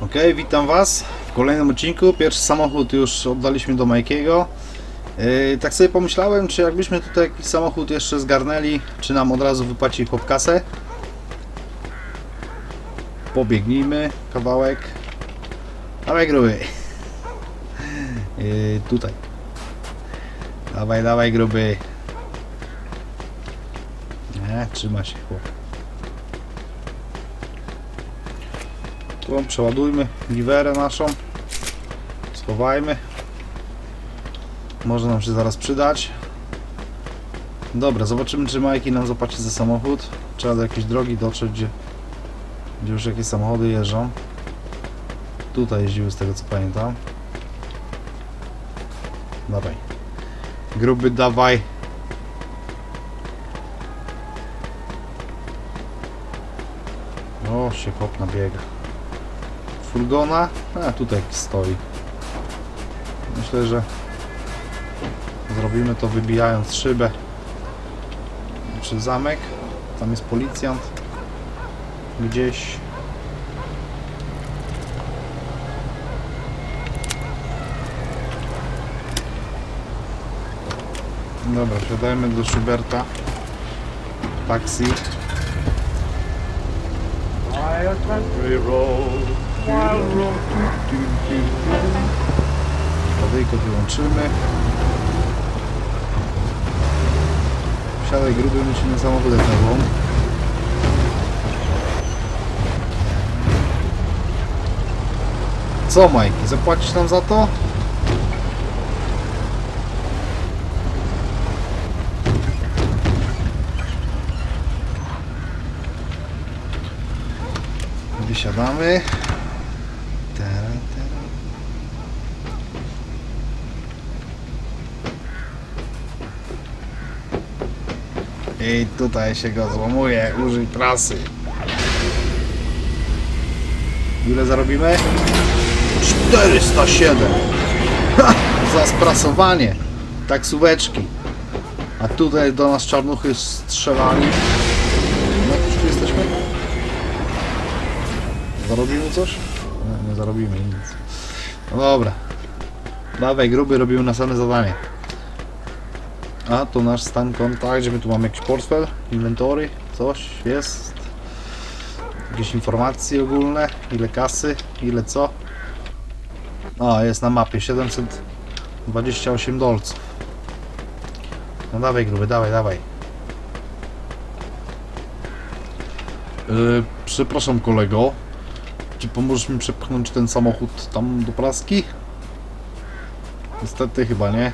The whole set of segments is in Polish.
Ok, witam Was w kolejnym odcinku. Pierwszy samochód już oddaliśmy do Majkiego. Yy, tak sobie pomyślałem, czy jakbyśmy tutaj jakiś samochód jeszcze zgarnęli, czy nam od razu wypłaci chłop kasę. Pobiegnijmy kawałek. Dawaj gruby. Yy, tutaj. Dawaj, dawaj gruby. Nie, trzyma się. Przeładujmy liwerę naszą. Schowajmy. Może nam się zaraz przydać. Dobra, zobaczymy czy Majki nam zapłaci za samochód. Trzeba do jakiejś drogi dotrzeć, gdzie, gdzie już jakieś samochody jeżdżą. Tutaj jeździły z tego co pamiętam. Dawaj. Gruby dawaj. O, się chłop nabiega. Furgona? A, tutaj stoi. Myślę, że zrobimy to wybijając szybę czy zamek. Tam jest policjant. Gdzieś. Dobra, wsiadajmy do Schuberta. Taksi. By Radyjko wyłączymy. Wsiadaj gruby, musimy samochodem nową. Co Majki, zapłacisz nam za to? Wysiadamy. I tutaj się go złamuje, użyj prasy. Ile zarobimy? 407! Ha! Za sprasowanie taksóweczki. A tutaj do nas czarnuchy strzelali. Jak już tu jesteśmy? Zarobimy coś? Nie, nie zarobimy nic. No dobra. Dawaj gruby, robimy następne zadanie. A, to nasz stan konta, gdzie my tu mamy jakiś portfel, inwentory, coś jest. Jakieś informacje ogólne, ile kasy, ile co. O, jest na mapie 728 dolców. No dawaj gruby, dawaj, dawaj. Yy, przepraszam kolego, czy pomożesz mi przepchnąć ten samochód tam do praski? Niestety chyba nie.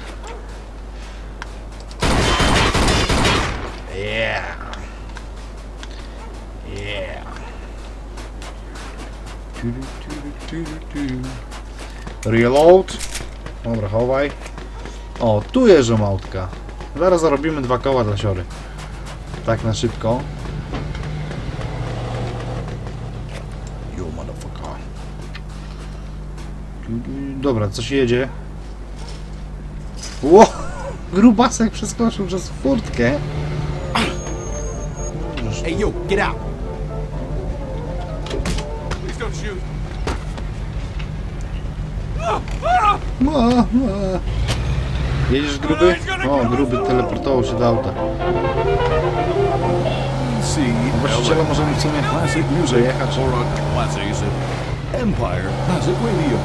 Reload. Dobra, chowaj. O, tu jeżdżą autka. Zaraz zarobimy dwa koła dla siory. Tak na szybko. You motherfucker. Dobra, coś jedzie. Ło! Grubasek przeskoczył przez furtkę. Hey, yo, get out. Please don't shoot. Ma, ma. Jedziesz gruby? O, gruby teleportował się do auta. Właściciela możemy w sumie przejechać. Empire Classic Radio.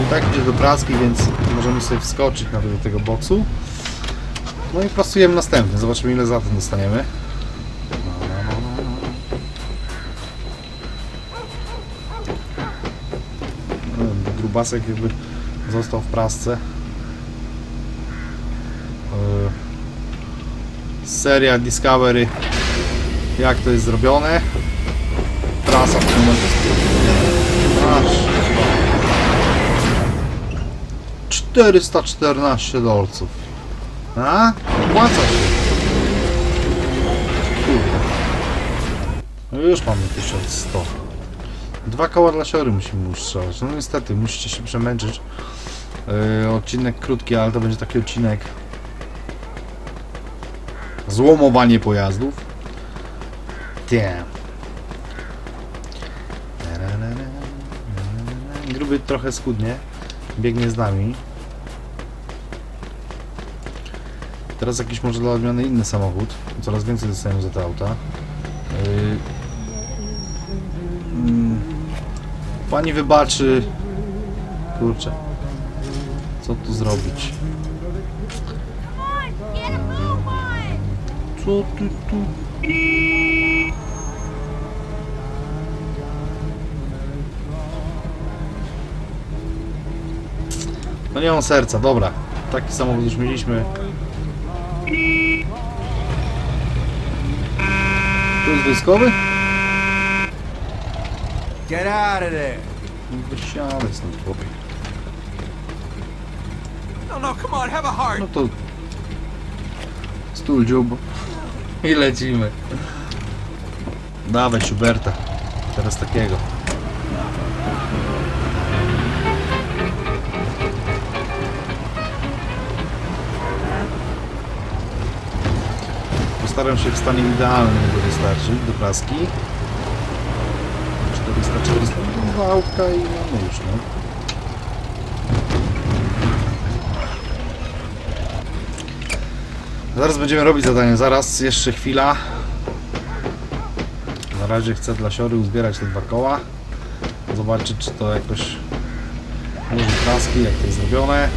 I tak idzie do praski, więc możemy sobie wskoczyć nawet do tego boksu. No i prasujemy następny. Zobaczymy ile za ten dostaniemy. Grubasek jakby został w prasce. Yy, Seria Discovery jak to jest zrobione. Prasa w tym momencie. Aż. 414 dolców. A? Opłaca się. No już mamy 1100. Dwa koła dla siory musimy ustrzelać. No niestety, musicie się przemęczyć. Yy, odcinek krótki, ale to będzie taki odcinek złomowanie pojazdów. Damn. Gruby trochę skudnie. Biegnie z nami. Teraz jakiś może dla odmiany inny samochód. Coraz więcej dostajemy za te auta. Yy... Pani wybaczy. Kurczę. Co tu zrobić? Co ty tu? No nie mam serca, dobra. Taki samochód już mieliśmy. Tu jest wojskowy? Get out of there. Wysiadaj stąd chłopie. No, no, come on, have a heart. No to... Stół dziób. I lecimy. Dawaj Schuberta. Teraz takiego. Postaram się w stanie idealnym go dostarczyć do praski. 400, 400, wałka i mamy już, no. Zaraz będziemy robić zadanie, zaraz, jeszcze chwila. Na razie chcę dla siory uzbierać te dwa koła. Zobaczyć, czy to jakoś może kraski, jak to jest zrobione.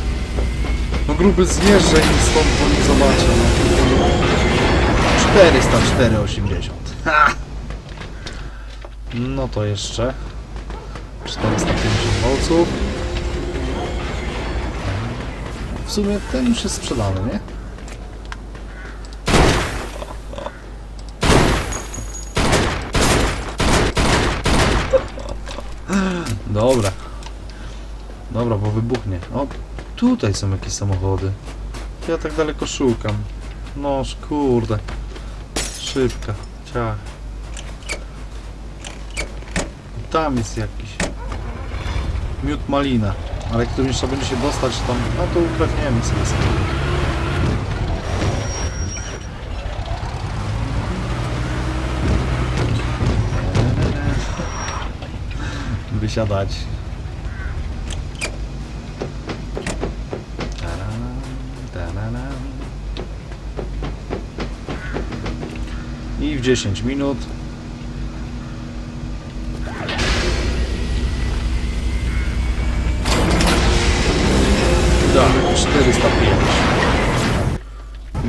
No gruby zjeżdża i stąd po nich zobaczę. No. 404,80. Ha! No to jeszcze 450 volców. W sumie ten już jest sprzedany, nie? Dobra. Dobra, bo wybuchnie. O, tutaj są jakieś samochody. Ja tak daleko szukam. Noż, kurde. Szybka. Ciach. Tam jest jakiś. Miód malina. Ale którymś trzeba będzie się dostać tam. No to ukradniemy sobie. samochód. Wysiadać. I w 10 minut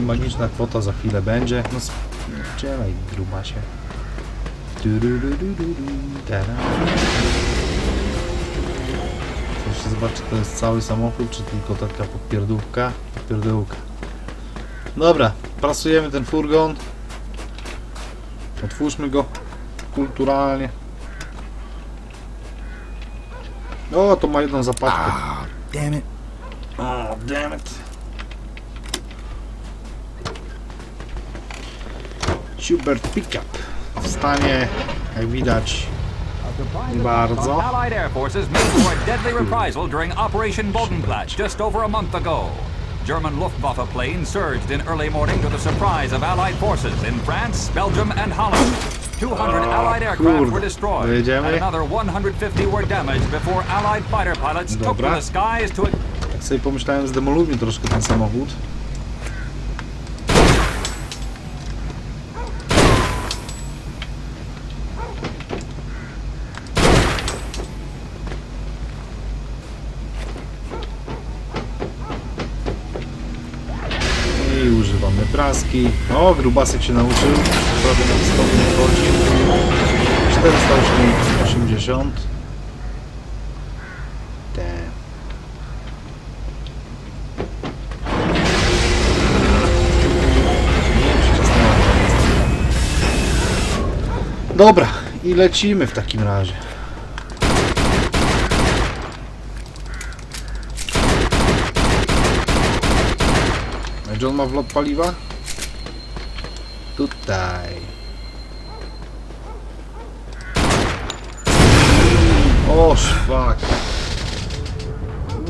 magiczna kwota za chwilę będzie. No grubasie. Turururururu, tara. Jeszcze zobaczę, czy to jest cały samochód, czy tylko taka podpierdówka. Podpierdółka. Dobra, prasujemy ten furgon. Otwórzmy go kulturalnie. O, to ma jedną zapadkę. Damn it. Oh, damn it. Schubert Pickup w stanie, jak widać, bardzo. Allied air forces made for a deadly reprisal during Operation Bodenplatte just over a month ago. German Luftwaffe planes surged in early morning to the surprise of Allied forces in France, Belgium, and Holland. 200 Allied aircraft were destroyed, and another 150 were damaged before Allied fighter pilots took to the skies to Tak sobie pomyślałem, zdemolujmy troszkę ten samochód. Praski. O, grubasek się nauczył. Prawie na stopnie chodzi. 480. Damn. Dobra, i lecimy w takim razie. John ma wlot paliwa? Tutaj. O, szwak.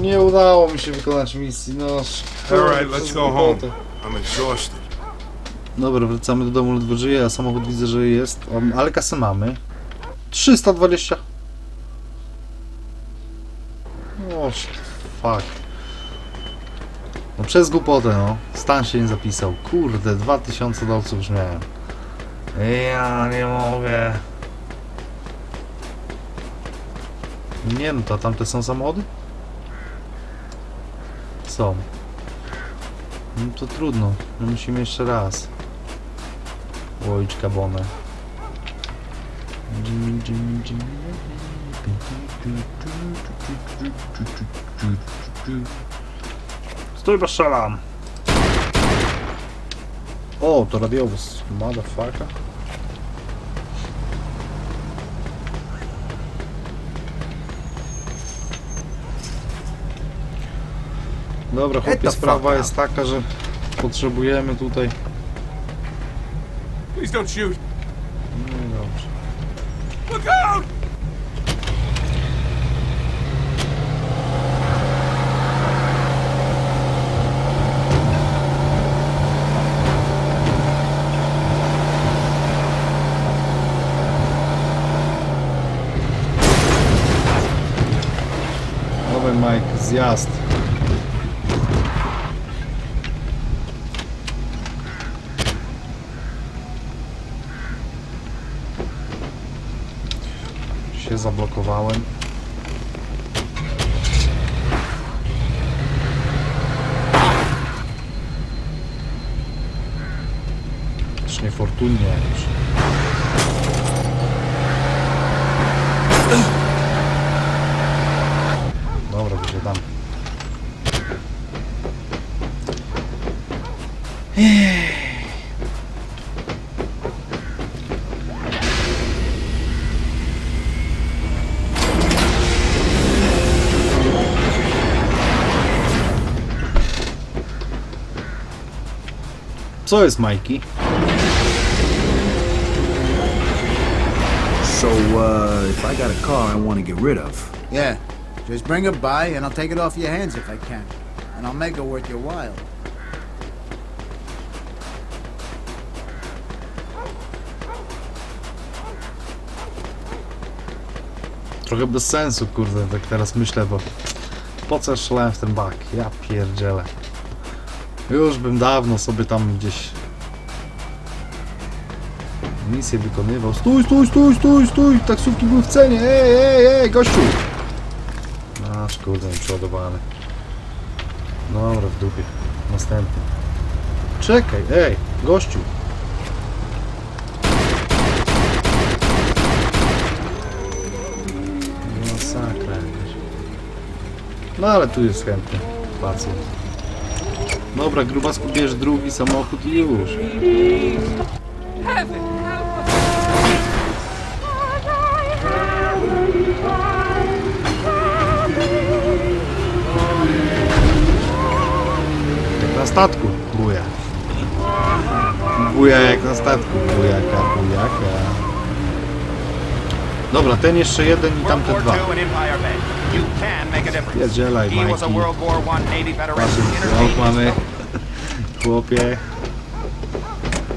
Nie udało mi się wykonać misji, no. All right, let's go home. szkoda. I'm exhausted. Dobra, wracamy do domu, ledwo żyje, a samochód widzę, że jest. O, ale kasę mamy. 320. O, fuck. No przez głupotę, no. Stan się nie zapisał. Kurde, 2000 dolców już miałem. Ja nie mogę. Nie no, to tamte są samochody? Są. No to trudno. No musimy jeszcze raz. Łoić kabonę. Stój, bo strzelam! O, to radiowóz. Motherfucker. Dobra, chłopie, sprawa jest taka, że potrzebujemy tutaj... Please don't shoot. No dobrze. Look out! Nowy Mike, zjazd. Się zablokowałem. Też niefortunnie już. Dobra, to się dam. Co jest Majki? So, uh, if I got a car I want to get rid of, Yeah, just bring it by and I'll take it off your hands if I can. And I'll make it worth your while. Trochę bez sensu, kurde, tak teraz myślę, bo po co szlałem w ten bak? Ja pierdzielę. Już bym dawno sobie tam gdzieś misję wykonywał. Stój, stój, stój, stój, stój! Taksówki były w cenie! Ej, ej, ej, gościu! Kurde, przeładowany. Dobra, w dupie. Następny. Czekaj, ej, gościu! Masakra jakaś. No ale tu jest chętny pacjent. Dobra, grubasku bierz drugi samochód i już. Jak statku, buja. Buja jak na statku, bujaka, bujaka. Dobra, ten jeszcze jeden i tamte dwa. Pierdzielaj, He was a Mikey. World War One Navy veteran Patrz, who rok entertained mamy. Chłopie.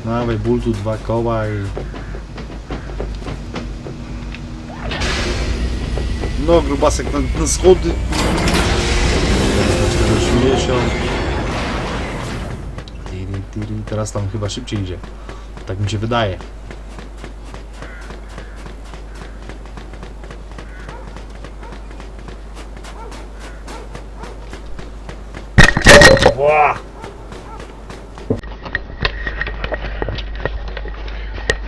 Dawaj, bultu dwa koła i... No, grubasek na, na schody. 80. Tiri. Teraz tam chyba szybciej idzie. Tak mi się wydaje. Ła!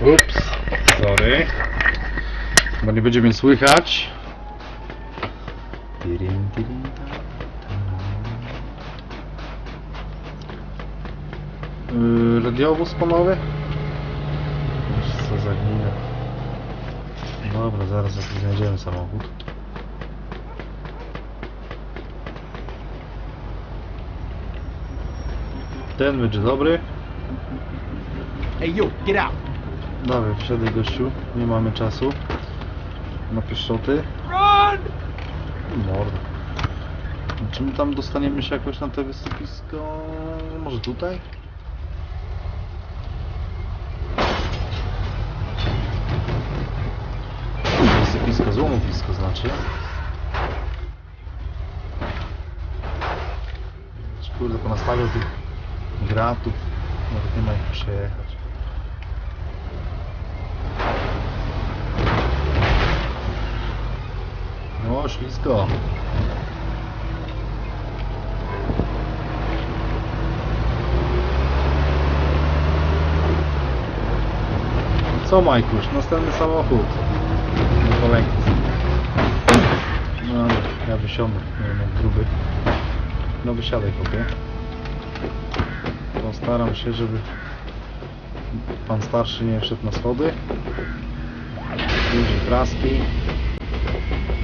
Ups, sorry. Bo nie będzie mnie słychać. Radiowóz panowie? Co za gminę. Dobra, zaraz jakiś znajdziemy samochód. Ten będzie dobry. Hey you, get out. Dawaj, wsiadaj gościu, nie mamy czasu na pieszczoty. Run! Morda. Czy my tam dostaniemy się jakoś na te wysypisko? Może tutaj? Znaczy. Kurde, ponastawiał tych gratów. Nawet nie ma jak przejechać. No, ślisko. Co Majkuś? Następny samochód. Nie polęknij. Wysiądę, nie wiem jak gruby. No wysiadaj chłopie. Postaram się, żeby pan starszy nie wszedł na schody. Duży kraski.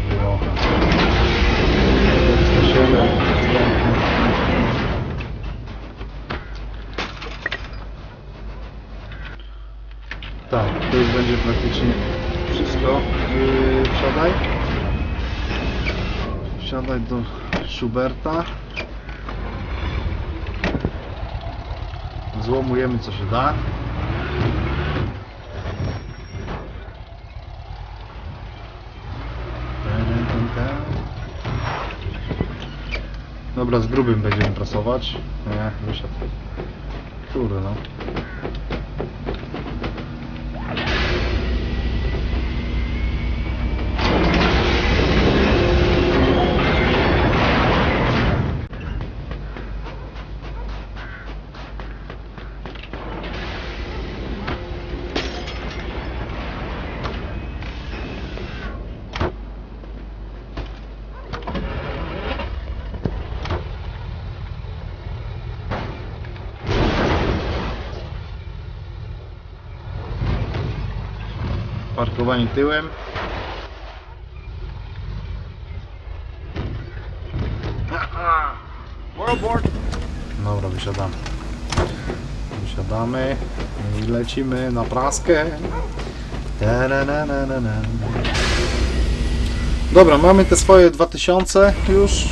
Wymocha. 407. następny. Tak, to już będzie praktycznie wszystko. Yy, wsiadaj. Wsiadaj do Schuberta. Złomujemy co się da. Dobra, z grubym będziemy prasować. Nie, wysiadł. Kurde no. Parkowanie tyłem. Dobra, wysiadamy. Wysiadamy i lecimy na praskę. Dobra, mamy te swoje 2000 już.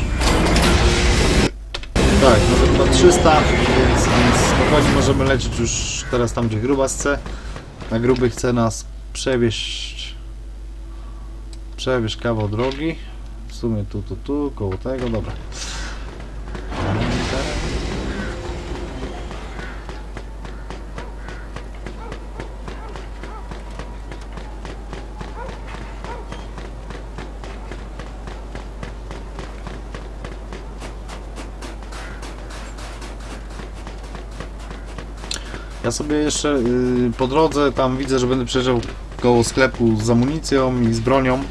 Tak, no to 300, więc, więc spokojnie możemy lecieć już teraz tam, gdzie grubas chce. Na gruby chce nas przewieźć przewieźć kawał drogi. W sumie tu, tu, tu, koło tego, dobra. Ja sobie jeszcze y, po drodze tam widzę, że będę przejeżdżał koło sklepu z amunicją i z bronią.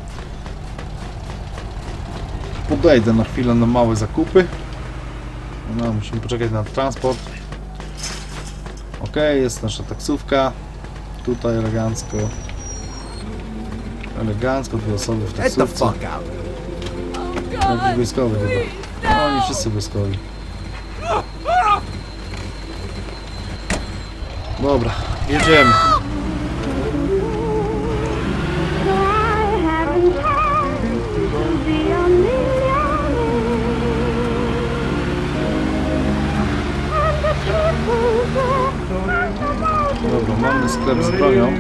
Podejdę na chwilę na małe zakupy. No, musimy poczekać na transport. Ok, jest nasza taksówka. Tutaj elegancko. Elegancko, dwie osoby w taksówce. Jakiś wojskowy chyba. No, oni wszyscy wojskowi. Dobra, jedziemy. Mamy sklep z bronią.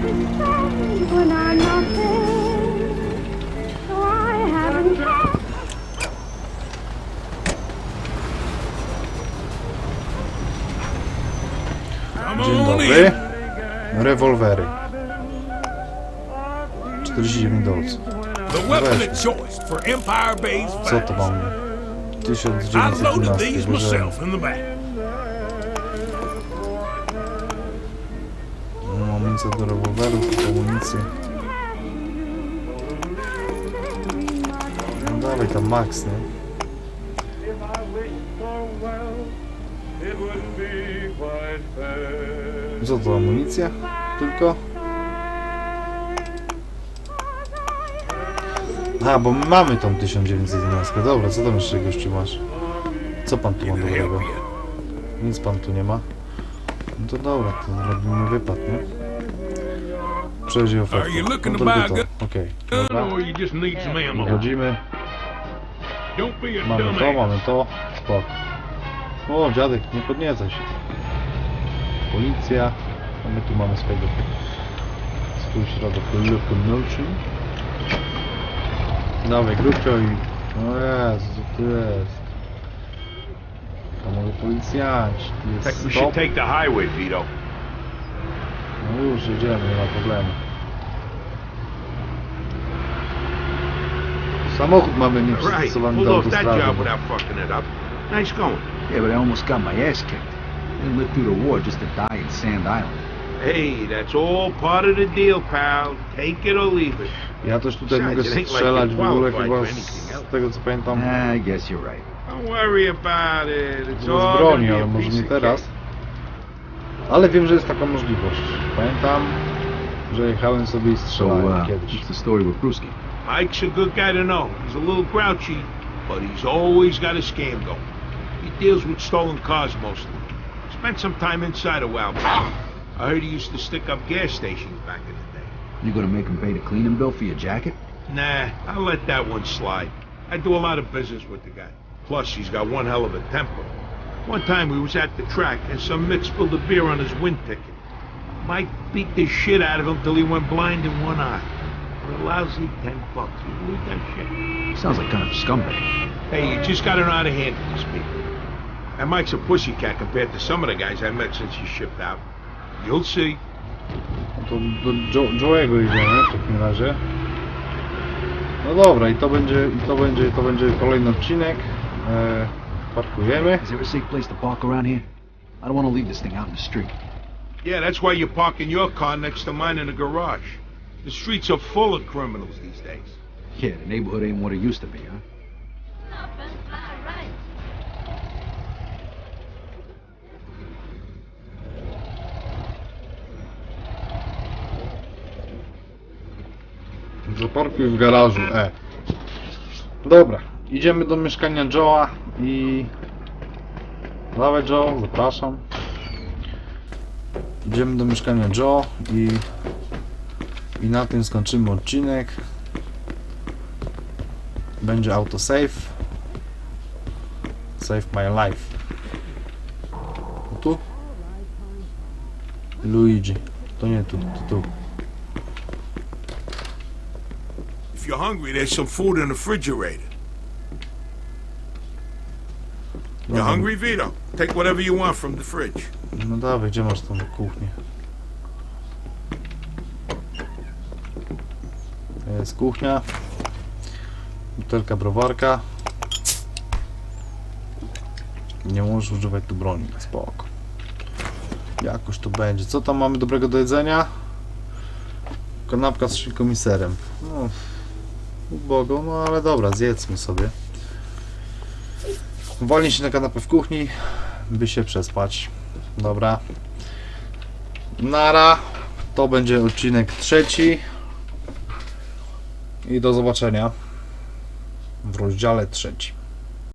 Dzień dobry. Rewolwery. 49 dolców. Base Co to mamy? I loaded Amunicja do rewolwerów, amunicję. No dawaj tam max, nie? Co to, amunicja? Tylko? A, bo my mamy tą 1911. Dobra, co tam jeszcze gościu masz? Co pan tu ma dobrego? Nic pan tu nie ma. No to dobra, to robimy wypad, nie? Przejdzie ofertę. No to to. Okej, dobra. Some ammo. Wchodzimy, mamy to, mamy to. Spoko. O, dziadek, nie podniecaj się. Policja. A my tu mamy swojego swój środek locomotion. Dawaj, grubcio i... O Jezu, tu jest? Panowie policjanci, tu We jest should stop. take the highway, Vito. No już jedziemy, nie ma problemu. Samochód mamy Right. nieprzystosowany Pulled do off that autostrady. job without fucking it up. Nice going. Yeah, but I almost got my ass kicked. Didn't live through the war just to die in Sand Island. Hey, that's all part of the deal, pal. Take it or leave it. Ja też tutaj Besides, mogę it ain't like strzelać you're w ogóle qualified chyba for z anything else. tego co pamiętam. Ah, I guess you're right. Don't worry about it. It's Z all broni, gonna be ale a może piece nie of teraz. cake. Ale wiem, że jest taka możliwość. Pamiętam, że jechałem sobie i So, strzelałem uh, kiedyś. what's the story with Brewski? Ike's a good guy to know. He's a little grouchy, but he's always got a scam going. He deals with stolen cars mostly. Spent some time inside a while back. I heard he used to stick up gas stations back in the day. You gonna make him pay the cleaning bill for your jacket? Nah, I'll let that one slide. I do a lot of business with the guy. Plus, he's got one hell of a temper. One time we was at the track and some mick spilled a beer on his wind ticket. Mike beat the shit out of him till he went blind in one eye. For a lousy ten bucks. You believe that shit? Sounds like kind of a scumbag. Hey, you just gotta know how to handle these people. And Mike's a pussycat compared to some of the guys I met since he shipped out. You'll see. No to do Jo- Joe'ego idziemy w takim razie. No dobra, i to będzie, i to będzie, to będzie kolejny odcinek. Parkujemy. Is there a safe place to park around here? I don't want to leave this thing out in the street. Yeah, that's why you're parking your car next to mine in the garage. The streets are full of criminals these days. Yeah, the neighborhood ain't what it used to be, huh? Zaparkuj w garażu, e. Dobra, idziemy do mieszkania Joe'a i... Dawaj Joe, zapraszam. Idziemy do mieszkania Joe i... I na tym skończymy odcinek. Będzie autosave. Save my life. Tu? Luigi. To nie tu, to tu. If you're hungry, there's some food in the refrigerator. You Dobra. hungry, Vito? Take whatever you want from the fridge. No dawaj, gdzie masz tą kuchnię? To Jest kuchnia. Butelka browarka. Nie możesz używać tu broni, spoko. Jakoś to będzie. Co tam mamy dobrego do jedzenia? Kanapka z szynką i serem. No, ubogo, no ale dobra, zjedzmy sobie. Wolniej się na kanapę w kuchni, by się przespać. Dobra. Nara. To będzie odcinek trzeci. I do zobaczenia w rozdziale trzecim.